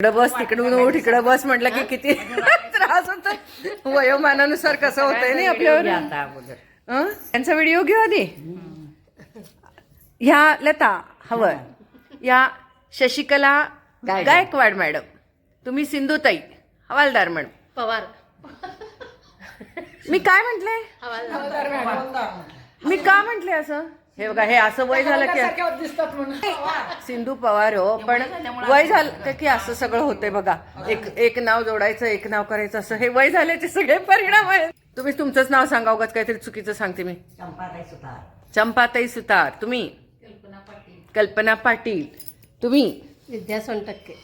इकडं बस तिकडून उठ इकडं बस म्हटलं की किती त्रास होतो वयोमानानुसार कसं होतंय नाही आपल्यावर? हं? त्यांचा व्हिडिओ घेऊ आधी. ह्या लता हवं. या शशिकला गायकवाड. मॅडम. तुम्ही सिंधुताई हवालदार मॅडम. पवार. मी काय म्हंटले? मी का म्हंटले असं? हे बघा हे असं वय झालं की सिंधू पवार हो पण वय झालं की असं सगळं होतंय बघा. एक एक नाव जोडायचं एक नाव करायचं असं हे वय झाल्याचे सगळे परिणाम आहेत. तुम्ही तुमचंच नाव सांगा उगाच काहीतरी चुकीचं सांगते मी. चंपाताई सुतार. चंपाताई सुतार तुम्ही? कल्पना पाटील तुम्ही? विद्या सोनटक्के.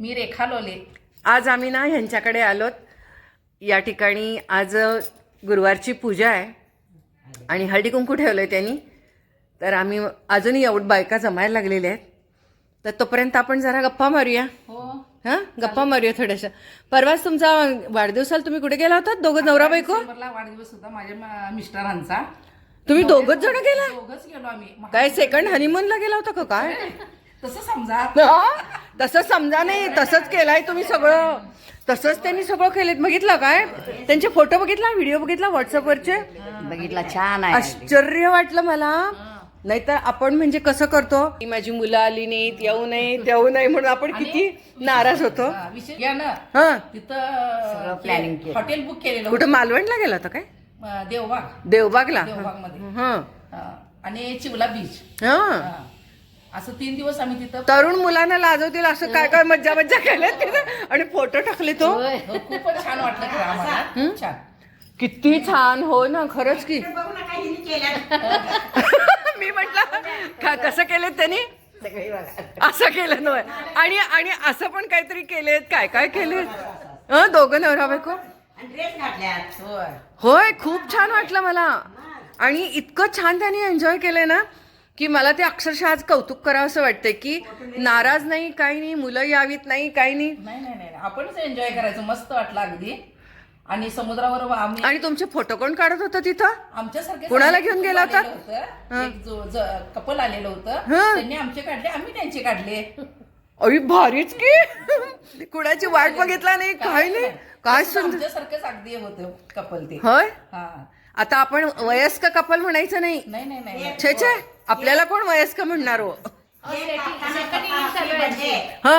मी रेखा लोले. आज आम्ही ना ह्यांच्याकडे आलोत. या ठिकाणी आज गुरुवारची पूजा आहे. आणि हळदी कुंकू ठेवलंय त्यांनी. तर आम्ही अजूनही एवढ बायका जमायला लागलेल्या आहेत. तर तोपर्यंत आपण जरा गप्पा मारूया. हो. हां? गप्पा मारूया थोड्याशा. परवाच तुमचा वाढदिवसाला तुम्ही कुठे गेला होता? दोघं नवरा बायको? वाढदिवस होता माझ्या मिस्टरांचा. तुम्ही दोघच जण गेला दोघच गेलो? आम्ही. काय सेकंड हनीमूनला गेला होता का? काय? तसं समजा? तसं समजा नाही तसंच केलंय तुम्ही सगळं. तसंच त्यांनी सगळं केलेत. बघितलं काय? त्यांचे फोटो बघितला व्हिडिओ बघितला व्हॉट्सअपवरचे? बघितला छान आहे. आश्चर्य वाटलं मला. नाहीतर आपण म्हणजे कसं करतो? की माझी मुलं आली नाहीत येऊ नये येऊ नये म्हणून आपण किती नाराज होतो. विशेष घ्या ना. हा. तिथं planning केलं. हॉटेल बुक केलेलं कुठं मालवणला गेला होता काय. देवबाग. देवबागला. देवबागमध्ये. हा. आणि चिवला बीच हा. असं तीन दिवस आम्ही तिथं तरुण मुलांना लाजवतील असं काय काय मज्जा मज्जा केल्या तिथं. आणि फोटो टाकले तो. हो, खूपच छान वाटलं खरं आम्हाला. खूप छान किती छान. हो ना खरंच की. मी म्हटलं का कसं केलेत त्यांनी? असं केलं नव्हे. आणि आणि असं पण काहीतरी केलेत. काय काय केलेत? हं दोघं नवरा बायको? ड्रेस घातल्यात. होय. होय खूप छान वाटलं मला. आणि इतकं छान त्यांनी एन्जॉय केलंय ना. की मला ते अक्षरशः आज कौतुक करावं असं वाटतंय की नाराज नाही काही नाही मुलं यावीत नाही काही नाही. नाही नाही नाही आपणच एन्जॉय करायचं. मस्त वाटलं अगदी. आणि समुद्रावर आम्ही आणि तुमचे फोटो कोण काढत होतं तिथं? आमच्यासारखे कुणाला घेऊन गेला होता? कपल आलेलं होतं. हं. त्यांनी आमचे काढले आम्ही त्यांचे काढले. अरे भारीच की. कुणाची वाट बघितला नाही काय नाही. काय तसंच सुंदर आमच्यासारखेच अगदी होते कपल ते. होय? हा. आता आपण वयस्क कपल म्हणायचं नाही. नाही नाही नाही. छे छे. आपल्याला कोण वयस्क म्हणणार हो? म्हणजे. हा.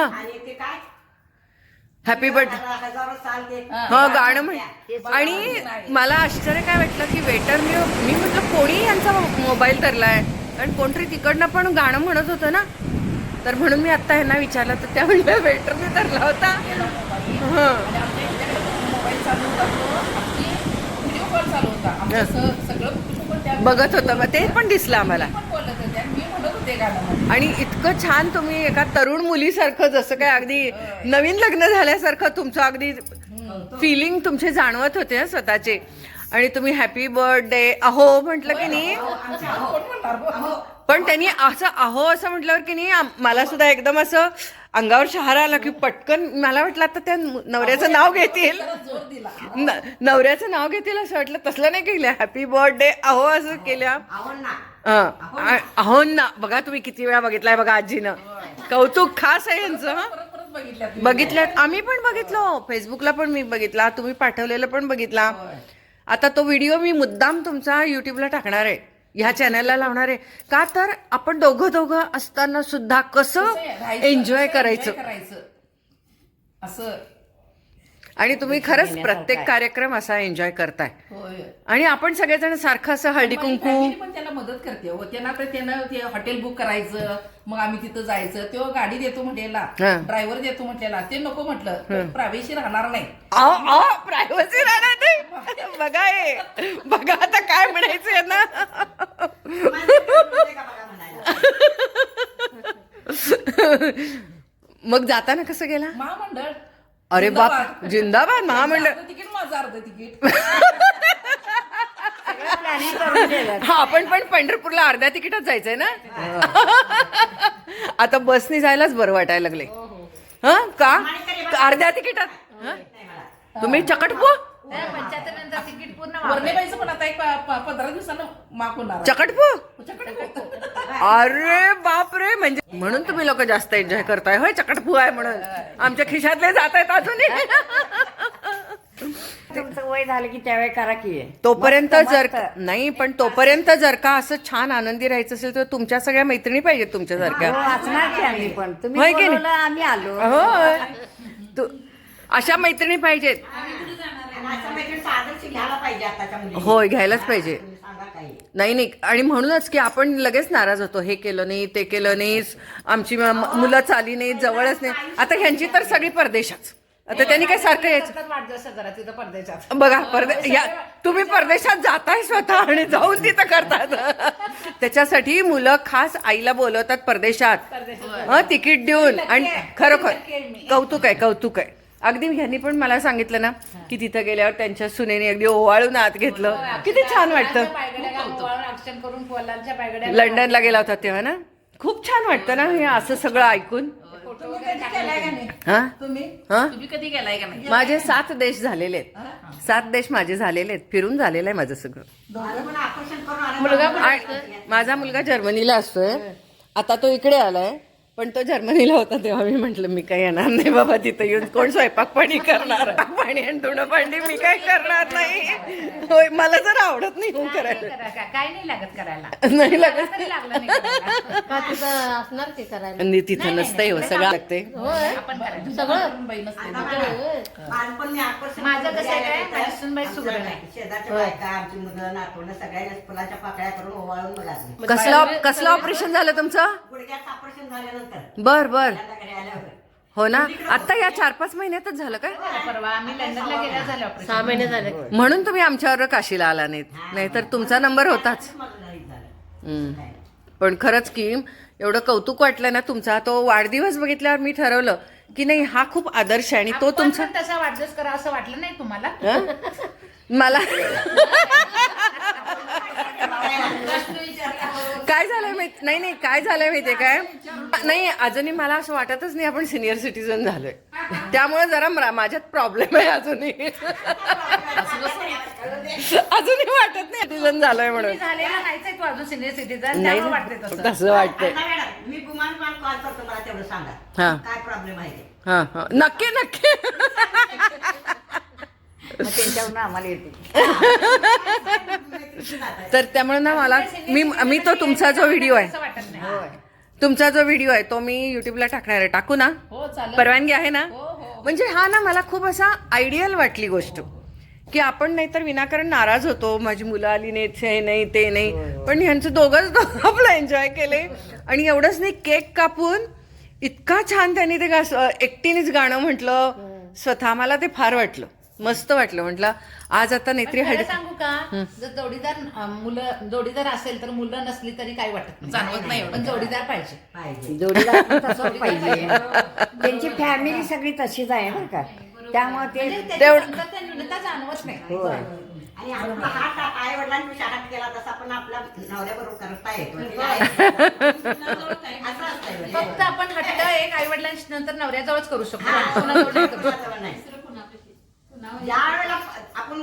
हॅपी बर्थडे हजारो साल ते हा. गाणं म्हण आणि मला आश्चर्य काय वाटलं की वेटर मी मी म्हटलं कोणी यांचा मोबाईल धरलाय? आणि कोणतरी तिकडनं पण गाणं म्हणत होतं ना. तर म्हणून मी आता यांना विचारलं तर त्या म्हणल्या वेटरने धरला होता. हं. बघत होतं. मग ते पण दिसलं आम्हाला. होते गाणं. आणि इतकं छान तुम्ही एका तरुण मुलीसारखं जसं काय अगदी नवीन लग्न झाल्यासारखं तुमचं अगदी फिलिंग तुमचे जाणवत होते स्वतःचे. आणि तुम्ही हॅपी बर्थडे अहो म्हटलं की नाही? पण त्यांनी असं अहो असं म्हटल्यावर की नाही मला सुद्धा एकदम असं अंगावर शहार आला की पटकन मला वाटलं आता त्या नवऱ्याचं नाव घेतील. नवऱ्याचं नाव घेतील असं वाटलं. तसलं नाही केलं. हॅपी बर्थडे अहो असं केल्या हं. अहो. ना. बघा तुम्ही किती वेळा बघितलाय बघा आजीनं. कौतुक खास आहे यांचं. बघितल्यात आम्ही पण बघितलो. फेसबुकला पण मी बघितला. तुम्ही पाठवलेलं पण बघितला. आता तो व्हिडिओ मी मुद्दाम तुमचा युट्यूबला टाकणार आहे. ह्या चॅनलला लावणार आहे. का तर आपण दोघं दोघं असताना सुद्धा कसं एन्जॉय करायचं. असं. आणि तुम्ही खरंच प्रत्येक कार्यक्रम असा एन्जॉय करताय. होय. आणि आपण सगळेजण सारखं असं हळदी माझी कुंकू family पण त्याला मदत करते हो. त्यांना तर त्यानं ते हॉटेल बुक करायचं मग आम्ही तिथं जायचं. तो गाडी देतो म्हटलेला हा. ड्रायव्हर देतो म्हटलेला. ते नको म्हटलं प्रावेशी राहणार नाही. प्रायव्हसी राहणार नाही? बघा हे. बघा आता काय म्हणायचं ना. मग जाताना कसं गेला? महामंडळ. अरे बाप जिंदाबाद. महामंडळ तिकीट माझं अर्ध तिकीट. हा आपण पण पंढरपूरला अर्ध्या तिकीटात जायचंय ना? आता बसने जायलाच बरं वाटायला लागले हा का? अर्ध्या तिकीटात? हं? तुम्ही चकटपू? पंच्याहत्तर नंतर तिकीट पूर्ण वापस. वर्णेबाईचं पण आता एक प- प- पंधरा दिवसानं माफ होणार. आहे. चकटपू. तुझ्याकडे अरे बापरे म्हणजे म्हणून तुम्ही लोक जास्त एन्जॉय करताय. होय चकटपू आहे म्हणून. आमच्या खिशातले जात आहेत अजूनही. तुमचं वय झालं की त्यावेळी करा की. तोपर्यंत मस्त, जर मस्त. नाही पण तोपर्यंत जर का असं छान आनंदी राहायचं असेल तर तुमच्या सगळ्या मैत्रिणी पाहिजेत तुमच्यासारख्या. हो, असणार की आम्ही पण. तुम्ही होय की नाही? बोलवलं, आम्ही आलो. होय. तू अशा मैत्रिणी पाहिजेत. होय घ्यायलाच पाहिजे. नाही नाही आणि म्हणूनच की आपण लगेच नाराज होतो हे केलं नाही ते केलं नाही आमची मुलं चाली नाही जवळच नाही. आता ह्यांची तर सगळी परदेशात आता त्यांनी काय सारखं यायचं? बघा परदे या तुम्ही परदेशात. जाताय स्वतः आणि जाऊन तिथं करतात. त्याच्यासाठी मुलं खास आईला बोलवतात परदेशात. हं तिकीट देऊन. आणि खरोखर कौतुक आहे कौतुक आहे. अगदी ह्यांनी पण मला सांगितलं ना की तिथं गेल्यावर त्यांच्या सुनेने अगदी ओवाळून आत घेतलं. किती छान वाटतं. लंडनला गेला होता तेव्हा ना? खूप छान वाटतं ना हे असं सगळं ऐकून. फोटो वगैरे टाकले. हा? तुम्ही? हा? तुम्ही कधी गेलाय का नाही? माझे सात देश झालेले आहेत. सात देश माझे झालेले आहेत. फिरून झालेलं आहे माझं सगळं. मुलगा माझा मुलगा जर्मनीला असतोय. आता तो इकडे आलाय. पण तो जर्मनीला होता तेव्हा मी म्हंटल मी काही येणार नाही बाबा तिथं येऊन. कोण स्वयंपाक पाणी करणार? पाणी आणि धुणं भांडी मी काय करणार नाही? होय मला जर आवडत नाही हो करायला. काय नाही लागत करायला. नाही लागत. तरी लागलं नाही करायला. का तिथं असणार की करायला? आणि तिथं नसतंय हो सगळं लागते आपण करायचं. सगळं? बाई नसते माझं पण आकर्षण कसं आहे काय, द्यायला माझी सूनबाई आमचं सुगरण नाही. शेजारच्या बायका आमची मुलं नातवंड सगळ्यांना फुलाच्या पाकळ्या करून ओवाळून बघा कसलं कसलं ऑपरेशन झालं तुमचं? ऑपरेशन बर बर. हो ना? आता या चार पाच महिन्यातच झालं काय? परवा आम्ही लंडनला गेल्या झालं सहा महिने झाले. म्हणून तुम्ही आमच्यावर काशीला आला नाहीत. नाहीतर तुमचा नंबर होताच. हम्म. पण खरंच की एवढं कौतुक वाटलं ना तुमचा तो वाढदिवस बघितल्यावर मी ठरवलं की नाही हा खूप आदर्श आहे आणि तो आपण तुमचा पण तसा वाढदिवस करा असं वाटलं नाही तुम्हाला? हं? मला काय झालंय माहीत नाही नाही काय झालंय माहितीये काय? नाही अजूनही मला असं वाटतच नाही आपण सिनियर सिटीजन झालोय. त्यामुळे जरा माझ्यात प्रॉब्लेम आहे अजूनही. अजूनही वाटत नाही सिटीजन झालोय म्हणून. तुम्ही झालेला नाहीच आहे तू अजून सिनियर सिटीजन नाही तसं. वाटतंय. आता मॅडम, मी गुमान गुमान कॉल करतो मला तेवढं सांगा. हा. काय प्रॉब्लेम आहे ते? हा हा. नक्की नक्की. त्यांच्यावरून आम्हाला येते. तर त्यामुळे ना मला मी मी तो तुमचा जो व्हिडिओ आहे. असं वाटत नाही तुमचा जो व्हिडिओ आहे तो मी युट्यूबला टाकणार आहे. टाकू ना? हो चालेल. परवानगी आहे ना? हो, हो. म्हणजे हा ना मला खूप असा आयडियल वाटली गोष्ट. की आपण नाहीतर विनाकारण नाराज होतो. माझी मुलं आली नाहीत हे नाही ते नाही. पण ह्यांचं दोघंच दोघं आपलं एन्जॉय केले. आणि एवढंच नाही केक कापून इतका छान त्यांनी ते एकटीनेच गाणं म्हटलं. स्वतः मला ते फार वाटलं. मस्त वाटलं. म्हटलं आज आता नेत्री खरं सांगू का जर जोडीदार मुलं जोडीदार असेल तर मुलं नसली तरी काही वाटत नाही. जाणवत नाही. पण जोडीदार पाहिजे. पाहिजे. जोडीदार पण तसंच पाहिजे. त्यांची फॅमिली सगळी तशीच आहे बरं का. त्यामुळे ते म्हणजे जाणवत नाही. आणि आई हात केला तसा आपण आपल्या नवऱ्याबरोबर करता येतो काय? फक्त आपण हट्ट एक आई वडिलांशी नंतर नवऱ्याजवळच करू शकतो. नाही करू शकत. कोणाजवळ नाही. ज्या वेळेला आपण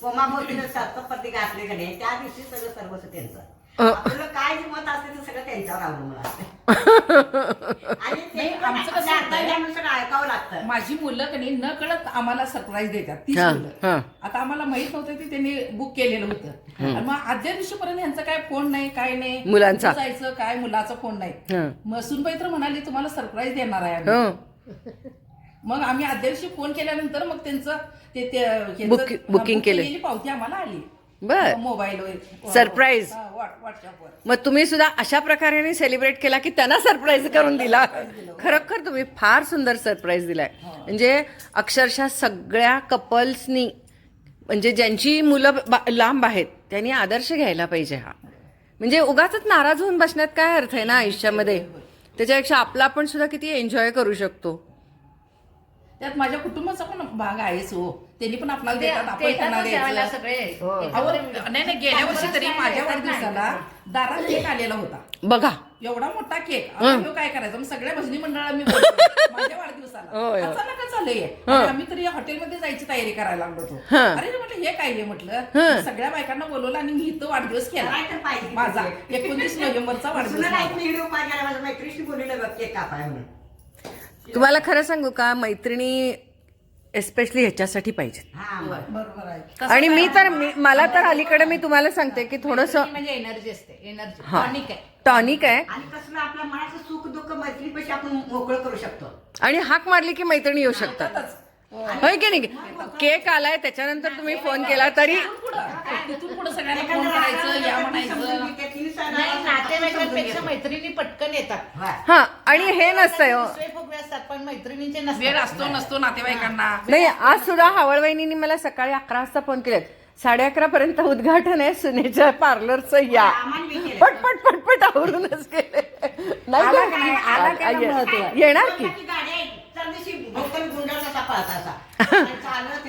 कोमाभोवतीनं सप्तपदी घातले का नाही त्या दिवशी सगळं सर्वस्व त्यांचं आपलं काय जे मत असते ते सगळं त्यांच्यावर अवलंबून असते आणि ते नाही, पण आमचं कसं आपल्या होतंय? अर्थानुसार ऐकावं लागतं माझी मुलं कधी न कळत आम्हाला सरप्राईज देतात तीच हा, मुलं हा. आता आम्हाला माहीत नव्हतं की त्यांनी बुक केलेलं होतं आणि मग आदल्या दिवशीपर्यंत ह्यांचा काय फोन नाही काय नाही मुलांचा. कुठं जायचं काय मुलाचा फोन नाही हं. मग सुनबाई तर म्हणाली तुम्हाला सरप्राईज देणार आहे आम्ही. हं. मग आम्ही दिवशी फोन केल्यानंतर मग त्यांचं ते ते- ह्याचं- बुक- हा, बुकिंग बुक केले. केलेली पावती आम्हाला आली. बर. मोबाईलवर Surprise. व्हॉट्सअपवर मग तुम्ही सुद्धा अशा प्रकारे सेलिब्रेट केला की त्यांना सरप्राईज करून दिला. खरोखर तुम्ही फार सुंदर सरप्राईज दिलाय. म्हणजे अक्षरशः सगळ्या कपल्सनी म्हणजे ज्यांची मुलं बा- लांब आहेत त्यांनी आदर्श घ्यायला पाहिजे हा. म्हणजे उगाच नाराज होऊन बसण्यात काय अर्थ आहे ना आयुष्यामध्ये? त्याच्यापेक्षा आपला आपण सुद्धा किती एन्जॉय करू शकतो. त्यात माझ्या कुटुंबाचा पण भाग आहेच हो. त्यांनी पण आपल्याला ते- देतात आपण त्यांना द्यायचं. अहो, नाही नाही गेल्या वर्षी तरी माझ्या वाढदिवसाला दारात केक आलेला होता. बघा. एवढा मोठा केक. आता ह्यो काय करायचं? मग सगळ्या भजनी मंडळाला मी बोलवलं. माझ्या वाढदिवसाला. होय. अचानकच झालंय. हं. आणि आम्ही तरी हॉटेलमध्ये जायची तयारी करायला लागलो होतो. हं. अरे म्हटलं हे काय आहे म्हटलं? हं. सगळ्या बायकांना बोलवलं आणि मी इथं वाढदिवस केला. काय तर पाहिजे. माझा एकोणतीस नोव्हेंबरचा वाढदिवस सुना माझा. नाही मी व्हिडिओ कॉल केला माझ्या मैत्रिणीशी बोलले बघ केक कापाय म्हणून. तुम्हाला खरं सांगू का? मैत्रिणी एस्पेशली ह्याच्यासाठी पाहिजेत. हा बरं. बरोबर आहे. आणि मी तर मी- मला तर अलीकडे मी तुम्हाला सांगते की थोडस म्हणजे एनर्जी असते. एनर्जी हा. टॉनिक आहे. टॉनिक आहे. आणि कसलं आपल्या मनाचं सुख दुःख मैत्रीपेक्षा आपण मोकळं करू शकतो. आणि हाक मारली की मैत्रिणी येऊ शकतात. होय की नाही? केक आलाय त्याच्यानंतर तुम्ही फोन केला तरी तिथून पुढे सगळ्यांना फोन करायचं या म्हणायचं नाही नातेवाईकांपेक्षा मैत्रिणी पटकन येतात. हा. आणि हे नसतंय हो. दुसरे फुगवे असतात पण मैत्रिणींचे वेळ नसतात असतो नसतो नातेवाईकांना. नाही आज सुद्धा हावळवहिनीने मला सकाळी अकरा वाजता फोन केलेत. साडे अकरा पर्यंत उद्घाटन आहे सुनेच्या पार्लरचं या. केलं. पटपट पटपट आवरूनच गेले. नाही आला का? आला. येणार की? असा. चालत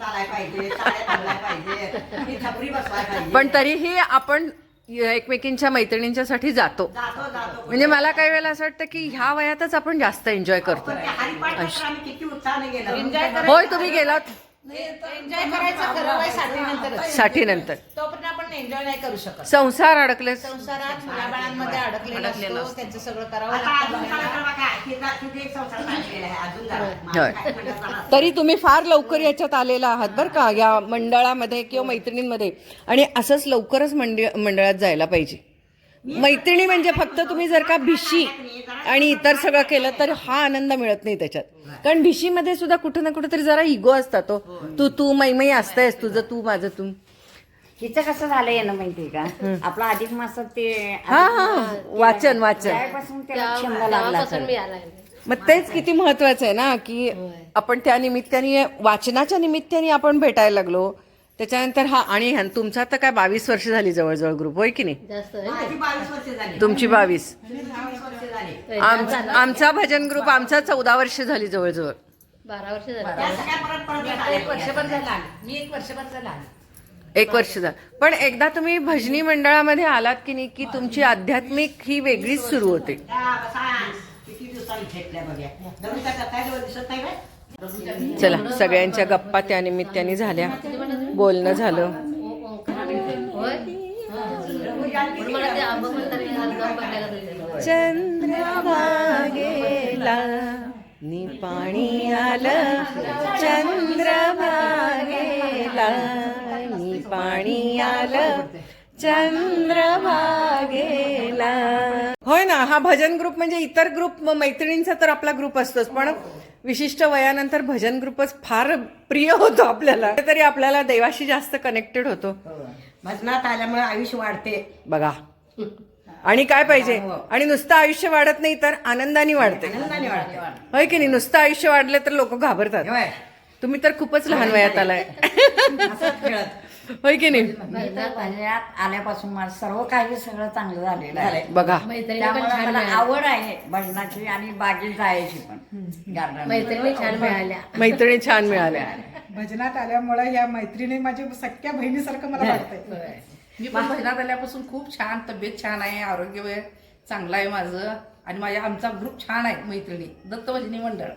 चालाय पाहिजे पाहिजे. ती छपरी बसवाय पाहिजे. पण तरीही आपण एकमेकींच्या मैत्रिणींच्यासाठी जातो. जातो जातो. म्हणजे मला काही वेळेला असं वाटतं की ह्या वयातच आपण जास्त एन्जॉय करतो हरिपाठ किती उत्साहाने गेलो. होय तुम्ही गेलात. एन्जॉय करायचं खरं वयसाठी नंतरच साठी नंतर तोपर्यंत आपण एन्जॉय नाही करू शकत. संसार अडकले संसारात मुलाबाळांमध्ये अडकलेला असतो त्यांचं सगळं करावं लागतं तर तुम्ही फार लवकर याच्यात आलेला आहात बरं का या मंडळामध्ये किंवा मैत्रिणींमध्ये. आणि असंच लवकरच मंडळ मंडळात जायला पाहिजे. मैत्रिणी म्हणजे फक्त तुम्ही जर का भिशी आणि इतर सगळं केलं तर हा आनंद मिळत नाही त्याच्यात. कारण भिशीमध्ये सुद्धा कुठं ना कुठं तरी जरा इगो असतात तो. तू तू मैमई असतेस तुझं तू माझं तू. हिचं कसं झालंय ना माहितीये का? आपला अधिक मासात ते हा हा वाचन वाचन. त्याला छंद लागला तेव्हापासून मी मग तेच किती महत्वाचं आहे ना की आपण त्या निमित्ताने वाचनाच्या निमित्ताने आपण भेटायला लागलो. त्याच्यानंतर हा आणि ह्या- तुमचा तर काय बावीस वर्ष झाली जवळजवळ ग्रुप होय की नाही? जास्त आहे माझी बावीस वर्ष झाली. तुमची बावीस. बावीस वर्ष झाली आम- आमचा भजन ग्रुप आमचा चौदा वर्ष झाली जवळजवळ. बारा वर्ष झाली. त्या सगळ्या परत परत मी आता एक वर्षभर झालं आले मी एक वर्षभर झालं आले एक वर्ष झालं. पण एकदा तुम्ही भजनी मंडळामध्ये आलात की नाही की तुमची आध्यात्मिक ही वेगळीच सुरू होते? त्या बसा, किती दिवसांनी भेटल्या बघ्या. दररोज त्या कथाजवळ दिसत नाही काय चला सगळ्यांच्या गप्पा त्या निमित्ताने झाल्या. बोलणं झालं. चंद्र गेला पाणी आलं. चंद्र भागेला नि पाणी आलं. चंद्र गेला होय ना हा भजन ग्रुप म्हणजे इतर ग्रुप मैत्रिणींचा तर आपला ग्रुप असतोच पण विशिष्ट वयानंतर भजन ग्रुपच फार प्रिय होतो आपल्याला. तरी आपल्याला देवाशी जास्त कनेक्टेड होतो. भजनात आल्यामुळे आयुष्य वाढते. बघा. आणि काय पाहिजे? आणि नुसतं आयुष्य वाढत नाही तर आनंदाने वाढते. आनंदाने वाढते होय की नाही? नुसतं आयुष्य वाढलं तर लोक घाबरतात. तुम्ही तर खूपच लहान वयात आलाय. होय की नाही? भजनात आल्यापासून मला सर्व काही सगळं चांगलं झालेलं आहे. बघा. त्यामुळे मला आवड आहे भजनाची आणि बागेत जायची पण. गार्डन मैत्रिणी छान मिळाल्या. मैत्रिणी छान मिळाल्या. भजनात आल्यामुळे ह्या मैत्रिणी माझ्या सख्या बहिणीसारखं मला वाटतंय. मी पण भजनात आल्यापासून खूप छान तब्येत छान आहे आरोग्य वे- चांगलं आहे माझं. आणि माझ्या आमचा ग्रुप छान आहे मैत्रिणी. दत्त भजनी मंडळ.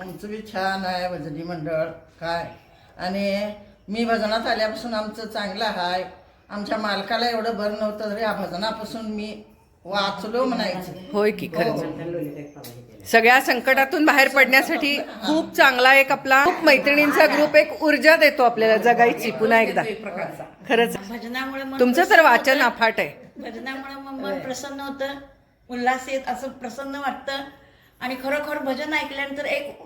आमचं बी छान आहे भजनी मंडळ. काय? आणि मी भजनात आल्यापासून आमचं चांगलं आहे आमच्या मालकाला एवढं बरं नव्हतं तरी या भजनापासून मी वाचलो म्हणायचं. होय की खरंच. सगळ्या संकटातून बाहेर पडण्यासाठी खूप चांगला एक आपला खूप मैत्रिणींचा ग्रुप एक ऊर्जा देतो आपल्याला जगायची पुन्हा एकदा. खरंच. तुमचं तर वाचन अफाट आहे. भजनामुळे मग मन प्रसन्न होतं. उल्हास येत असं प्रसन्न वाटतं. आणि खरोखर भजन ऐकल्यानंतर एक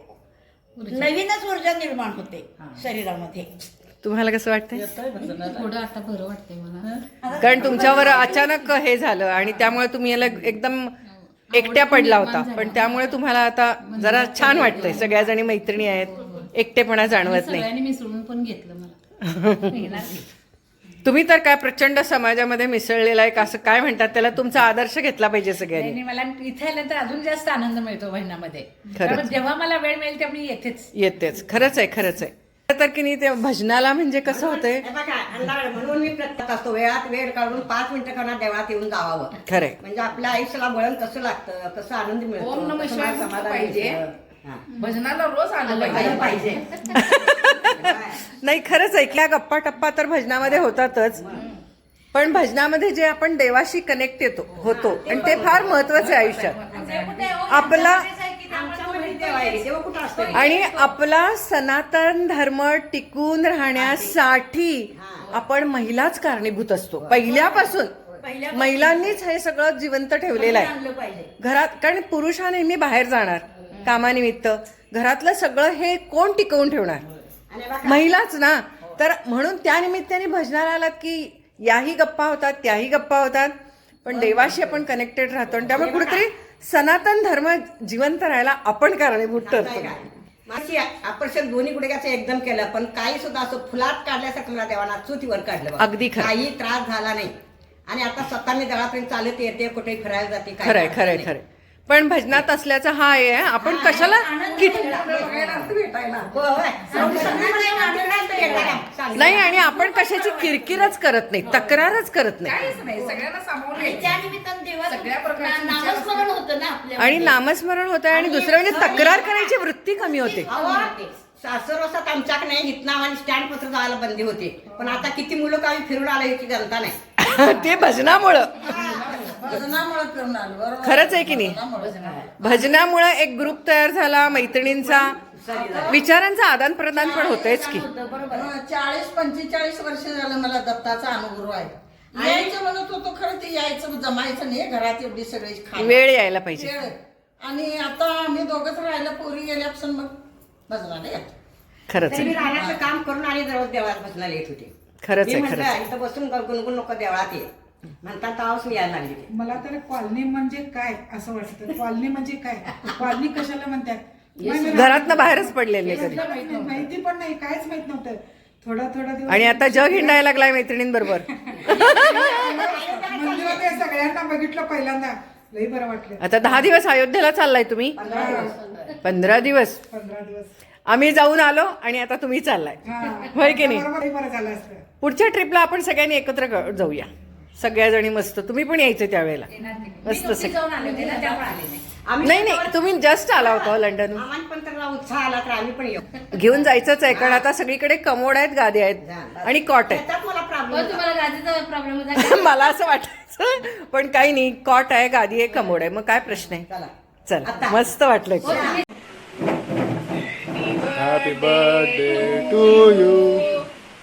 नवीनच ऊर्जा निर्माण होते शरीरामध्ये. तुम्हाला कसं वाटतंय? थोडं आता बरं वाटतंय मला. कारण तुमच्यावर अचानक हे झालं आणि त्यामुळे तुम्ही याला एकदम एकट्या पडला होता. पण त्यामुळे तुम्हाला आता जरा छान वाटतंय. सगळ्या जणी मैत्रिणी आहेत. एकटेपणा जाणवत नाही. सगळ्यांनी मिसळून पण घेतलं मला. तुम्ही तर काय प्रचंड समाजामध्ये मिसळलेला आहे असं काय म्हणतात त्याला? तुमचा आदर्श घेतला पाहिजे सगळ्यांनी. मला इथे आल्यानंतर अजून जास्त आनंद मिळतो. त्यामुळे जेव्हा मला वेळ मिळेल तेव्हा मी येतेच. येतेच. खरंच आहे खरंच आहे. तर की नाही ते भजनाला म्हणजे कसं होतंय? हे बघा अंधार म्हणून मी प्रत्येक असतो वेळात वेळ काढून पाच मिनिटं करणार देवळात येऊन जावावं. खरंय. म्हणजे आपल्या आयुष्याला वळण कसं लागतं कसं आनंद मिळतो ओम नमः कसं शिवाय मला म्हटलं समाधान पाहिजे. मिळतं. हा. भजनाला रोज आलं आलं पाहिजे. पाहिजे. नाही खरंच ऐकल्या गप्पा टप्पा तर भजनामध्ये होतातच. पण भजनामध्ये जे आपण देवाशी कनेक्ट येतो होतो. आणि ते फार महत्वाचं आहे आयुष्यात. आपला आमच्यामध्ये देव आहे देव कुठं असतो आणि आपला सनातन धर्म टिकून राहण्यासाठी आपण महिलाच कारणीभूत असतो. पहिल्यापासून. महिलांनीच हे सगळं जिवंत ठेवलेलं आहे. घरात कारण पुरुष हा नेहमी बाहेर जाणार कामानिमित्त. घरातलं सगळं हे कोण टिकवून ठेवणार? महिलाच ना. तर म्हणून त्या निमित्ताने भजनाला आलात की याही गप्पा होतात त्याही गप्पा होतात. पण देवाशी आपण कनेक्टेड राहतो आणि त्यामुळे कुठेतरी सनातन धर्म जिवंत राहायला आपण कारणीभूत ठरतो माझी ऑपरेशन दोन्ही गुडघ्याचं एकदम केलं पण काही सुद्धा असं फुलात काढल्यासारखं मला देवाना चुतीवर काढलं. अगदी. काही त्रास झाला नाही आणि आता स्वतः मी देवापर्यंत चालत येते कुठे फिरायला जाते खरंय खरंय. खरंय पण भजनात असल्याचा हा हे. आहे आपण कशाला किट. नाही आणि आपण कशाची किरकिरच करत नाही तक्रारच करत नाही. काहीच नाही सगळ्यांना सामावून आणि नामस्मरण होतं ना आपल्या आणि नामस्मरण होतं आणि दुसरं म्हणजे तक्रार करायची वृत्ती कमी होते. अहो, सासर वाजता आमच्याकडे नाही हितनाव आणि स्टँड पत्र जायला बंदी होते. पण आता किती मुलं काही फिरून आले याची जनता नाही. ते भजनामुळं. भजनामुळे फिरून आलो बरोबर. खरंच आहे की नाही? भजनामुळे एक ग्रुप तयार झाला मैत्रिणींचा. विचारांचा आदान प्रदान पण होतेच की. हं, चाळीस पंचेचाळीस वर्ष झालं मला दत्ताचा अनुभव आहे. यायचं म्हणत होतो खरं ते यायचं जमायचं नाही घरात एवढी सगळी. वेळ यायला पाहिजे. आणि आता आम्ही दोघंच राहिलं पोरी गेल्यापासून मग भजनाला येतो. खरंच काम करून आणि दररोज देवळात भजनाला येत होते. खरंच मी आहे, म्हटलं खरंच आहे. इथं बसून गुणगुण नको देवळात ये. म्हणतात तेव्हाच मी यायला लागली. ते. मला तर कॉलनी म्हणजे काय असं वाटतं? कॉलनी म्हणजे काय? कॉलनी कशाला म्हणतात? घरातनं बाहेरच पडलेले कधी. माहीत नाही. माहिती पण नाही कायच माहीत नव्हतं. थोडा थोडा दिवस आणि आता जग हिंडायला लागलाय मैत्रिणींबरोबर. मंदिरात हे सगळ्यांना बघितलं पहिल्यांदा. लई बरं वाटलं. आता दहा दिवस अयोध्येला चाललाय तुम्ही? पंधरा दिवस. पंधरा दिवस. आम्ही जाऊन आलो आणि आता तुम्ही चाललाय. हा. होय की नाही? बरोबर बरं झालं असतं. पुढच्या ट्रिपला आपण सगळ्यांनी एकत्र जाऊया. सगळ्या जणी मस्त. तुम्ही पण यायचं त्यावेळेला. मस्त नाही. आम्ही नाही नाही तुम्ही जस्ट आला होता लंडन आम्हाला पण तर उत्साह आला तर आम्ही पण येऊ. घेऊन जायचंच आहे कारण आता सगळीकडे कमोड आहेत गादी आहेत आणि कॉट आहेत. मला हो प्रॉब्लेम तुम्हाला गादीचा प्रॉब्लेम होता मला असं वाटायचं पण काही नाही कॉट आहे गादी आहे कमोड आहे. मग काय प्रश्न आहे? चला. चला. मस्त वाटलं Happy birthday to you.